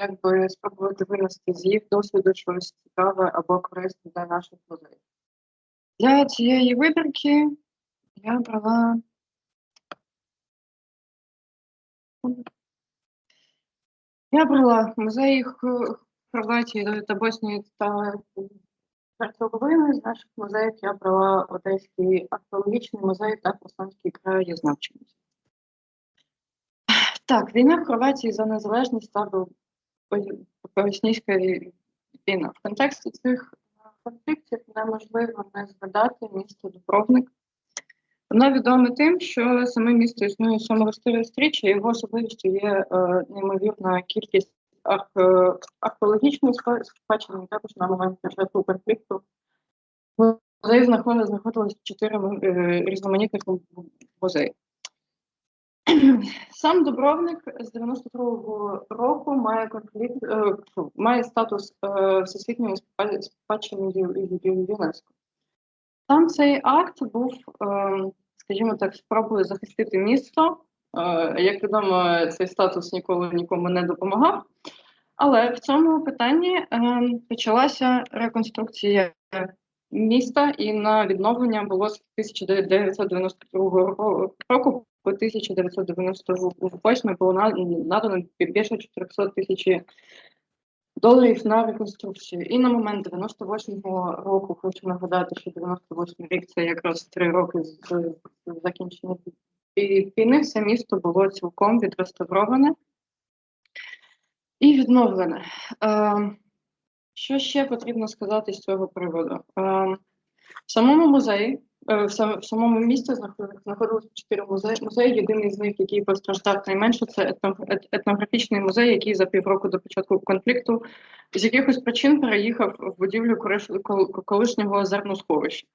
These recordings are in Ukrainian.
якби спробувати винести з їх досвіду щось цікаве або корисне для наших музеїв. Для цієї вибірки я брала я брала музеї Х- Хорватії та Боснії та Герцеговини. З наших музеїв я брала Одеський археологічний музей та Херсонський краєзнавчий музей. Так, війна в Хорватії за незалежність та Боснійська війна. В контексті цих е, конфліктів неможливо не згадати місто Дубровник. Воно відоме тим, що саме місто існує з самого сторіччя, його особливістю є е, неймовірна кількість архе- археологічної спадщини, також на момент початку конфлікту. Музеї знаходилось чотири е, різноманітних му- музеї. Сам Дубровник з 92-го року має конфлікт, е, має статус е, всесвітньої спадщини ЮНЕСКО. Там цей акт був, е, скажімо так, спробою захистити місто. Як відомо, цей статус ніколи нікому не допомагав. Але в цьому питанні почалася реконструкція міста, і на відновлення було з 1992 року по 1998 було надано більше 400 тисяч доларів на реконструкцію. І на момент 98-го року хочу нагадати, що 98 рік це якраз три роки з закінчення війни. Все місто було цілком відреставроване і відновлене. Е, що ще потрібно сказати з цього приводу? В самому музеї, е, в, самому місті знаход- знаходилось чотири музеї. Музей, єдиний з них, який постраждав найменше, це етно- етнографічний музей, який за півроку до початку конфлікту з якихось причин переїхав в будівлю колишнього зерносховища.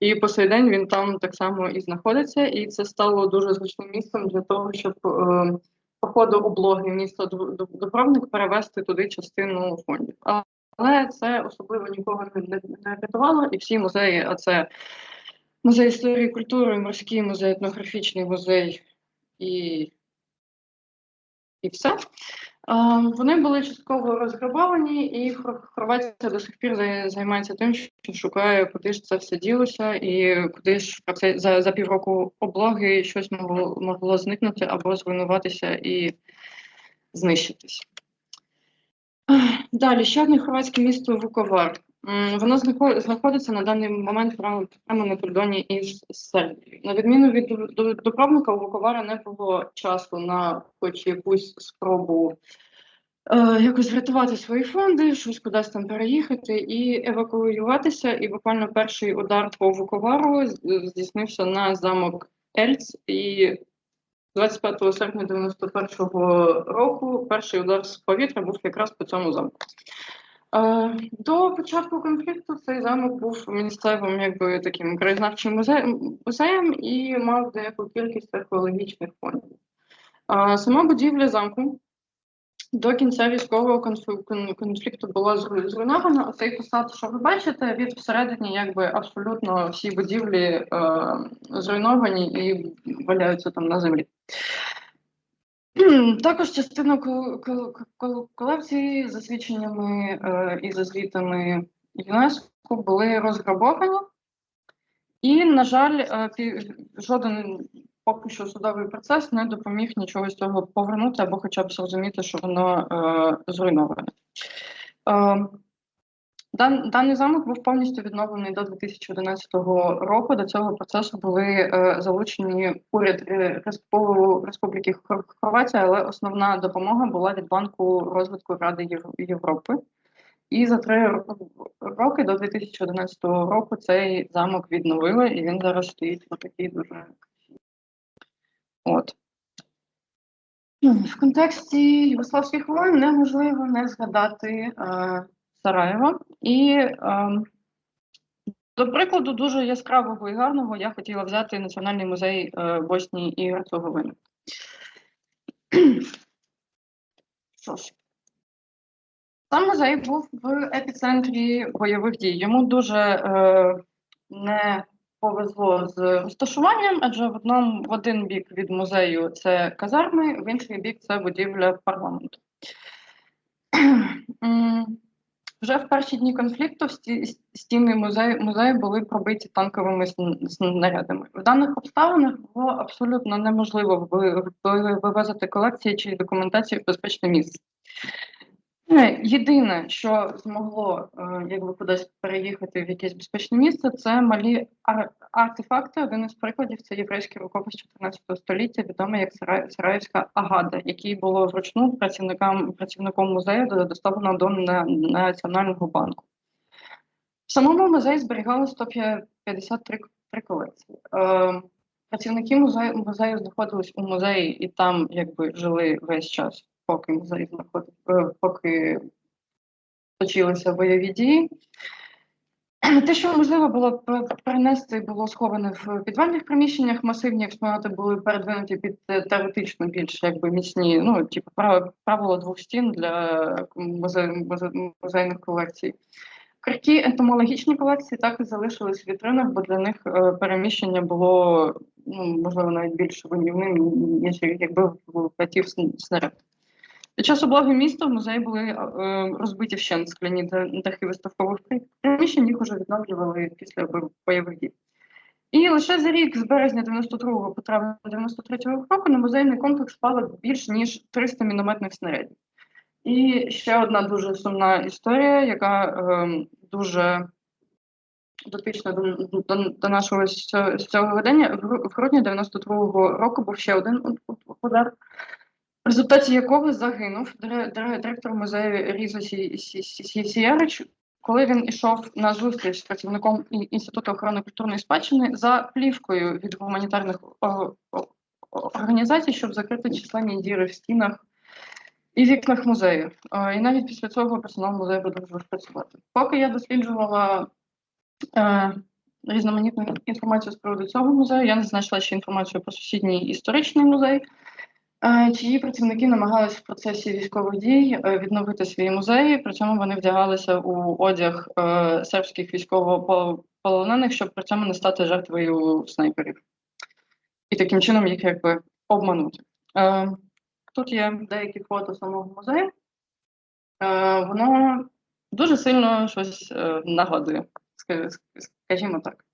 І по сей день він там так само і знаходиться, і це стало дуже зручним місцем для того, щоб е, по ходу облоги міста Дуб- Дуб- Дубровник перевести туди частину фондів. Але це особливо нікого не, рятувало, і всі музеї, а це музей історії і культури, морський музей, етнографічний музей і, і все. Вони були частково розграбовані, і Хор- Хорватія до сих пір займається тим, що шукає, куди ж це все ділося, і куди ж за, за півроку облоги щось могло, могло зникнути або зруйнуватися і знищитись. Далі, ще одне хорватське місто Вуковар. Воно знахо- знаходиться на даний момент прямо, на кордоні із Сербією. На відміну від Ду- Ду- Дубровника, у Вуковара не було часу на хоч якусь спробу е, якось врятувати свої фонди, щось кудись там переїхати і евакуюватися. І буквально перший удар по Вуковару здійснився на замок Ельц. І 25 серпня 91-го року перший удар з повітря був якраз по цьому замку. Е, До початку конфлікту цей замок був місцевим якби таким краєзнавчим музеєм, і мав деяку кількість археологічних фондів. Е, Сама будівля замку до кінця військового конфлікту, конфлікту була зру- зруйнована. Фасад, що ви бачите, він всередині якби абсолютно всі будівлі е, зруйновані і валяються там на землі. Також частина кол- кол- кол- колекції за свідченнями е, і за звітами ЮНЕСКО були розграбовані. І, на жаль, е, жоден поки що судовий процес не допоміг нічого з цього повернути або хоча б зрозуміти, що воно е, зруйноване. Е, дан, даний замок був повністю відновлений до 2011 року. До цього процесу були е, залучені уряд е, Республіки Хор- Хорватія, але основна допомога була від Банку розвитку Ради Європи. І за три роки до 2011 року цей замок відновили, і він зараз стоїть в такій дуже От. Ну, В контексті югославських воєн неможливо не згадати е, Сараєво. І, е, до прикладу, дуже яскравого і гарного я хотіла взяти Національний музей е, Боснії і Герцеговини. Що ж, сам музей був в епіцентрі бойових дій. Йому дуже е, не повезло з розташуванням, адже в одному в один бік від музею це казарми, в інший бік це будівля парламенту. Вже в перші дні конфлікту сті- стіни музею, музею були пробиті танковими снарядами. В даних обставинах було абсолютно неможливо ви- ви- колекції чи документацію в безпечне місце. Е, Єдине, що змогло е, якби кудись переїхати в якесь безпечне місце, це малі ар- артефакти. Один із прикладів це єврейський рукопис 14 століття, відомий як Сара- Сараївська агада, який було вручну працівникам працівником музею до- доставлено до Національного банку. В самому музеї зберігали 153 колекції. Працівники музею, музею знаходились у музеї і там якби жили весь час, поки музей знаходив, е, поки точилися бойові дії. Те, що можливо було пер- перенести, було сховане в підвальних приміщеннях. Масивні експонати були передвинуті під е, теоретично більш якби міцні, ну типу правило двох стін для музе, музе, музейних колекцій. Круті ентомологічні колекції так і залишились в вітринах, бо для них е, переміщення було ну, можливо навіть більш винівним, ніж якби летів сн- снаряд. Під час облоги міста в музеї були е, розбиті вщент скляні да- дахи виставкових приміщень, їх уже відновлювали після бойових дій. І лише за рік з березня 92 по травень 93-го року на музейний комплекс впало більш ніж 300 мінометних снарядів. І ще одна дуже сумна історія, яка ем, дуже дотична до, до, до нашого з цього- видання. В, грудні 92-го року був ще один удар, в результаті якого загинув дире- дире- директор музею Різа Сі- Сі- Сі- Сі- Сіярич, коли він ішов на зустріч з працівником Інституту охорони культурної спадщини за плівкою від гуманітарних організацій, щоб закрити численні діри в стінах і вікнах музею. Е, І навіть після цього персонал музею продовжував працювати. Поки я досліджувала е, різноманітну інформацію з приводу цього музею, я не знайшла ще інформацію про сусідній історичний музей, чиї працівники намагалися в процесі військових дій е, відновити свої музеї. При цьому вони вдягалися у одяг е, сербських військовополонених, щоб при цьому не стати жертвою снайперів. І таким чином їх якби обманути. Е, Тут є деякі фото самого музею. Е, воно дуже сильно щось е, нагадує, скажімо так.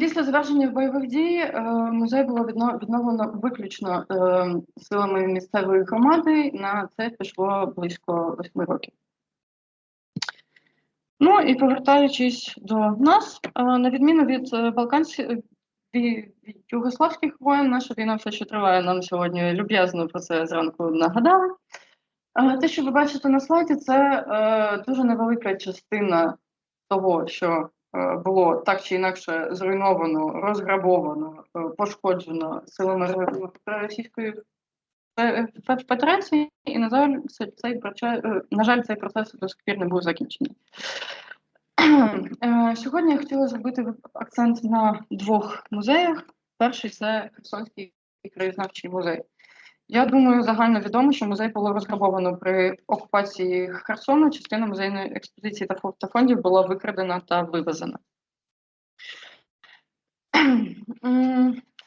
Після завершення бойових дій е, музей було відновлено виключно е, силами місцевої громади. На це пішло близько восьми років. Ну і повертаючись до нас, е, на відміну від балканських від, югославських воєн, наша війна все ще триває. Нам сьогодні люб'язно про це зранку нагадали. Те, що ви бачите на слайді, це дуже невелика частина того, що було так чи інакше зруйновано, розграбовано, е, пошкоджено силами Російської Фе- Федерації, і на жаль, це- цей е, на жаль, цей процес до сих пір не був закінчений. Е, Сьогодні я хотіла зробити акцент на двох музеях. Перший це Херсонський краєзнавчий музей. Я думаю, загально відомо, що музей було розграбовано при окупації Херсону. Частина музейної експозиції та фондів була викрадена та вивезена.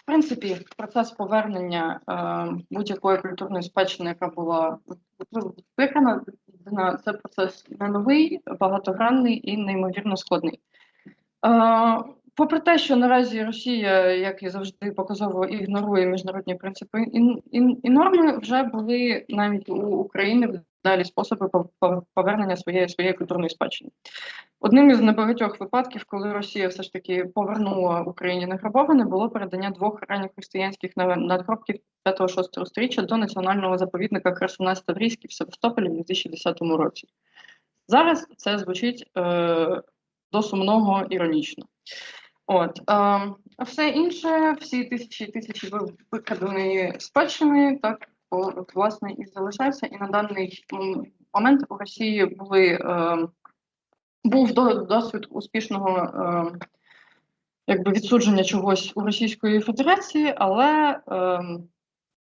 В принципі, процес повернення е, будь-якої культурної спадщини, яка була викрана, це процес не новий, багатогранний і неймовірно складний. Е, Попри те, що наразі Росія, як і завжди, показово ігнорує міжнародні принципи і, і, і норми, вже були навіть у України далі способи пов- пов- повернення своєї своєї культурної спадщини. Одним із небагатьох випадків, коли Росія все ж таки повернула Україні награбоване, було передання двох ранньохристиянських на- надгробків 5-6 сторіччя до національного заповідника Херсона Ставрійський в Севастополі в 2010 році. Зараз це звучить е, до сумного іронічно. От, а все інше, всі тисячі тисячі ви- викраденої спадщини, так о, от, власне і залишаються. І на даний момент у Росії були е, був до, досвід успішного е, якби відсудження чогось у Російської Федерації, але е,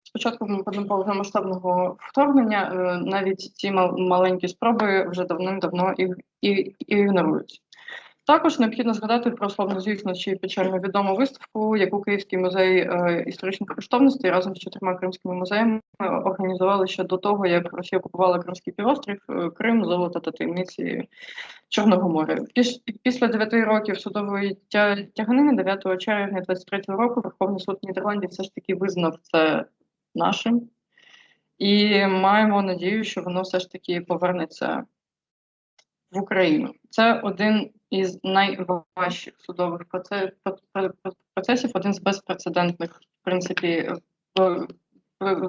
спочатку повномасштабного вторгнення е, навіть ці мал- маленькі спроби вже давним-давно і, і, і ігноруються. Також необхідно згадати про славнозвісну чи печально відому виставку, яку Київський музей е, історичних коштовностей разом з чотирма кримськими музеями організували ще до того, як Росія окупувала Кримський півострів, е, Крим, золото та таємниці Чорного моря. Після дев'яти років судової тяганини, 9 червня 23-го року, Верховний суд Нідерландів все ж таки визнав це нашим. І маємо надію, що воно все ж таки повернеться в Україну. Це один із найважчих судових проце- про- про- про- процесів, один з безпрецедентних, в принципі,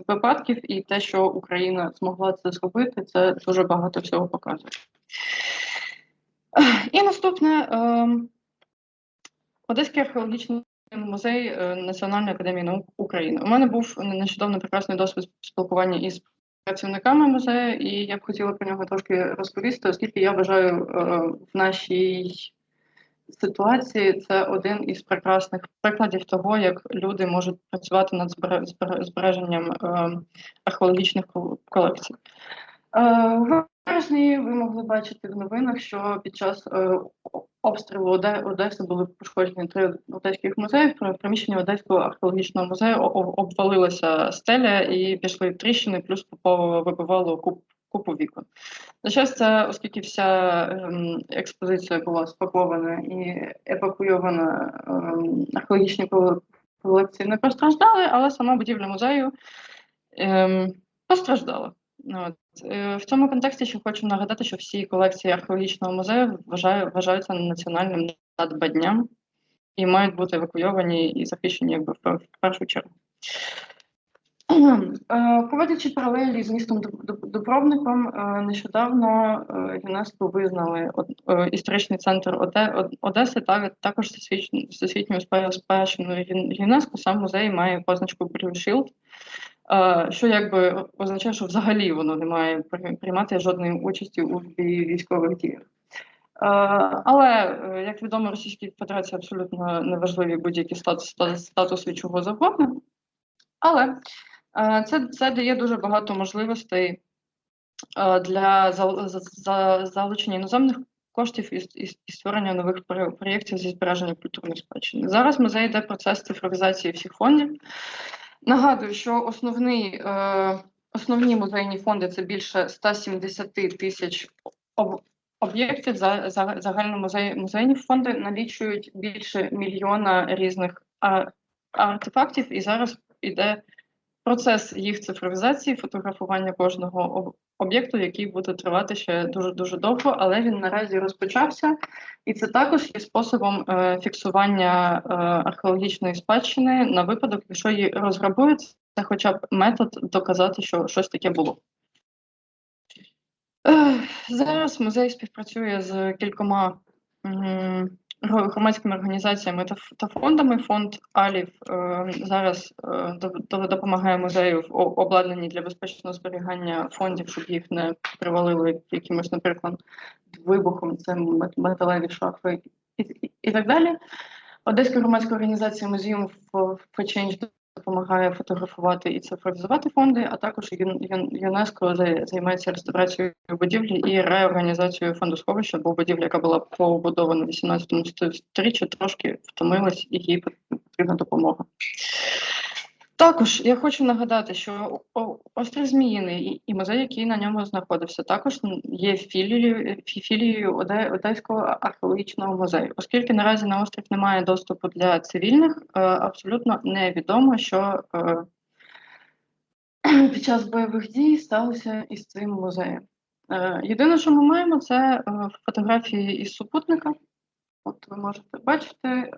випадків, і те, що Україна змогла це зробити, це дуже багато всього показує. І наступне ем, Одеський археологічний музей е, Національної академії наук України. У мене був нещодавно прекрасний досвід спілкування із працівниками музею, і я б хотіла про нього трошки розповісти, оскільки я вважаю е, в нашій ситуації це один із прекрасних прикладів того, як люди можуть працювати над збере- збере- збереженням е, археологічних колекцій. Е, вересні ви могли бачити в новинах, що під час обстрілу Одеси були пошкоджені три одеських музеїв. При приміщенні Одеського археологічного музею обвалилася стеля і пішли тріщини, плюс вибивало куп, купу вікон. На щастя, оскільки вся ем, експозиція була спакована і евакуйована, ем, археологічні колекції не постраждали, але сама будівля музею ем, постраждала. Е, В цьому контексті ще хочу нагадати, що всі колекції археологічного музею вважаю, вважаються національним надбанням і мають бути евакуйовані і захищені якби в, першу чергу. Е, Проводячи паралелі з містом Дуб- Дуб- Дубровником, е, нещодавно ЮНЕСКО визнали історичний центр Одеси та також всесвітньою спа- спадщиною ЮНЕСКо. Сам музей має позначку Blue Shield, що якби означає, що взагалі воно не має приймати жодної участі у військових діях. Але, е, як відомо, Російській Федерації абсолютно неважливі будь-які статус, статус, від чого завгодно. Але е, це, це дає дуже багато можливостей е, для зал- за- за- залучення іноземних коштів і, створення нових про- проєктів зі збереження культурної спадщини. Зараз музей йде процес цифровізації всіх фондів. Нагадую, що основний, е, основні музейні фонди це більше 170 тисяч об- об'єктів. За, за, загальномузей, музейні фонди налічують більше мільйона різних а, артефактів, і зараз іде процес їх цифровізації, фотографування кожного об'єкту, який буде тривати ще дуже дуже довго, але він наразі розпочався, і це також є способом е, фіксування е, археологічної спадщини на випадок, якщо її розграбують, це хоча б метод доказати, що щось таке було. Зараз музей співпрацює з кількома громадськими організаціями та, та фондами. Фонд Алів е, зараз е, до- до- допомагає музею в обладнанні для безпечного зберігання фондів, щоб їх не привалили якимось, наприклад, вибухом, це мет- металеві шафи і, так далі. Одеська громадська організація Museum for Change допомагає фотографувати і цифровізувати фонди, а також Юн- Юн- ЮНЕСКО за- займається реставрацією будівлі і реорганізацією фонду сховища, бо будівля, яка була побудована в 18 сторіччі, трошки втомилась і їй потрібна допомога. Також я хочу нагадати, що острів Зміїний і, музей, який на ньому знаходився, також є філією, філією Одеського археологічного музею. Оскільки наразі на острів немає доступу для цивільних, е, абсолютно невідомо, що е, під час бойових дій сталося із цим музеєм. Е, Єдине, що ми маємо, це фотографії із супутника. От ви можете бачити.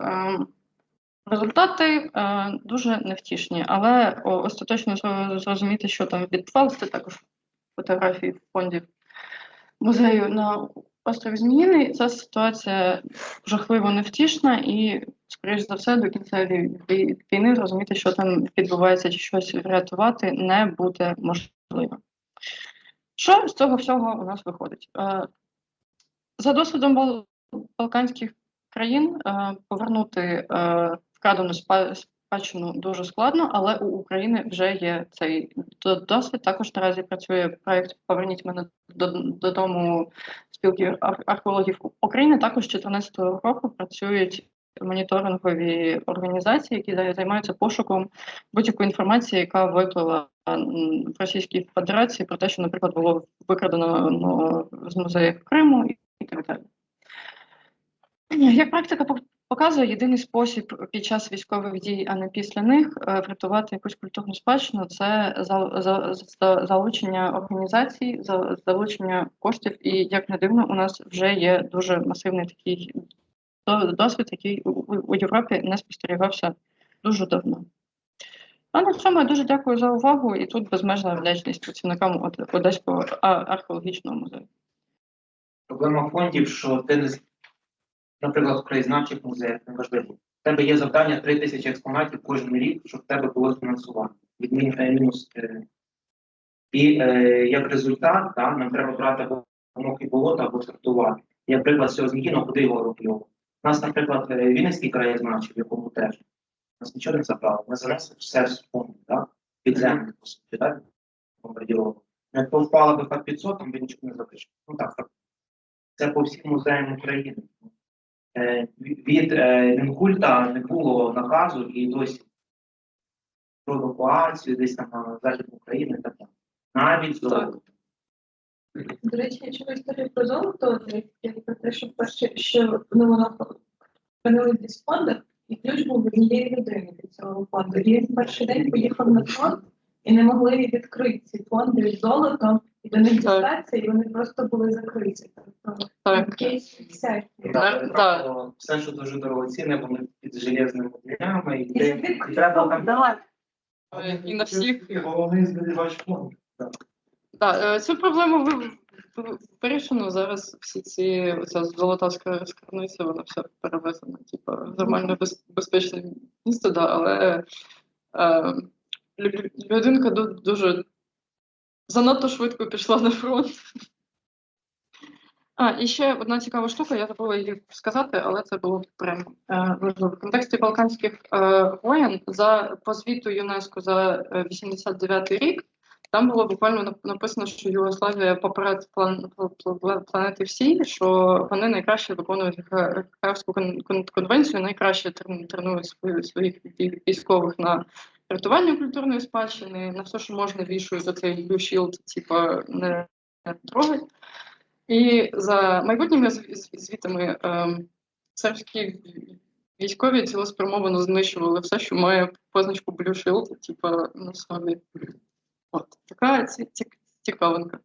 Результати е, дуже невтішні, але остаточно зрозуміти, що там відбувалося, це також фотографії фондів музею на острові Зміїний. Ця ситуація жахливо невтішна, і, скоріш за все, до кінця вій- вій- війни зрозуміти, що там відбувається, чи щось врятувати, не буде можливо. Що з цього всього у нас виходить? Е, За досвідом Бал- Балканських країн е, повернути е, вкрадену спа- спадщину дуже складно, але у України вже є цей досвід. Також наразі працює проект Поверніть мене додому спілки ар- археологів України. Також з 2014 року працюють моніторингові організації, які займаються пошуком будь-якої інформації, яка виплила в Російській Федерації про те, що, наприклад, було викрадено ну, з музеїв Криму і, так далі. Як практика показує, єдиний спосіб під час військових дій, а не після них, е, врятувати якусь культурну спадщину це за, за, за- залучення організацій, залучення коштів. І як не дивно, у нас вже є дуже масивний такий досвід, який у, Європі не спостерігався дуже давно. Цьому я дуже дякую за увагу і тут безмежна вдячність працівникам Од- Одеського археологічного музею. Проблема фондів, що ти не наприклад, в краєзнавчих музеях неважливо. В тебе є завдання 3 тисячі експонатів кожен рік, щоб в тебе було фінансування. Від е, мінус. е. І е, як результат, да, нам треба брати або мокрі болота або сортувати. Як приклад цього зміїно, куди його робили. У нас, наприклад, е, Вінницький краєзнавчий, в якому теж нас нічого не забрали. Ми занесли все з фонду, да? підземних, по суті, так? Бомбардіровок. Якщо впала би фак 500, там би нічого не залишило. Ну так, так. Це по всім музеям України. Е, від- Від е, Мінкульта не було наказу і досі про евакуацію десь там на захід України і так. Навіть золото. До речі, я чула історію про золото, як- як про те, що перше, що ну, воно опинилось десь в фондах, і ключ був в однієї людини від цього фонду. І він перший день поїхав на фонд і не могли відкрити ці фонди з золотом, і до них дістатися, і вони просто були закриті. Тобто Так. кейс всякий. Да, так, да. трапило Все, що дуже дорогоцінне, вони під железними дверями, і, І де- і треба там давай. Е, І на всіх І головний зберігач фонду. Да, е, цю проблему ви- ви- вирішено. Зараз всі ці оця золотавська скарбниця, вона вся перевезена, типу, в без- безпечне місце, да, але е, людинка ду- дуже занадто швидко пішла на фронт. А, і ще одна цікава штука, я забула її сказати, але це було прям е, важливо. В контексті Балканських е, воєн за по звіту ЮНЕСКО за е, 89 рік там було буквально написано, що Югославія поперед план, пл- пл- планети всій, що вони найкраще виконують Га- Гаагську кон- кон- конвенцію, найкраще тренують своїх військових на рятування культурної спадщини, на все, що можна, вішують за цей Blue Shield, типа не, не трогать. І за майбутніми зв- зв- звітами ем, сербські військові цілеспрямовано знищували все, що має позначку Blue Shield, типа на собі. От така ці- ці- цікавинка.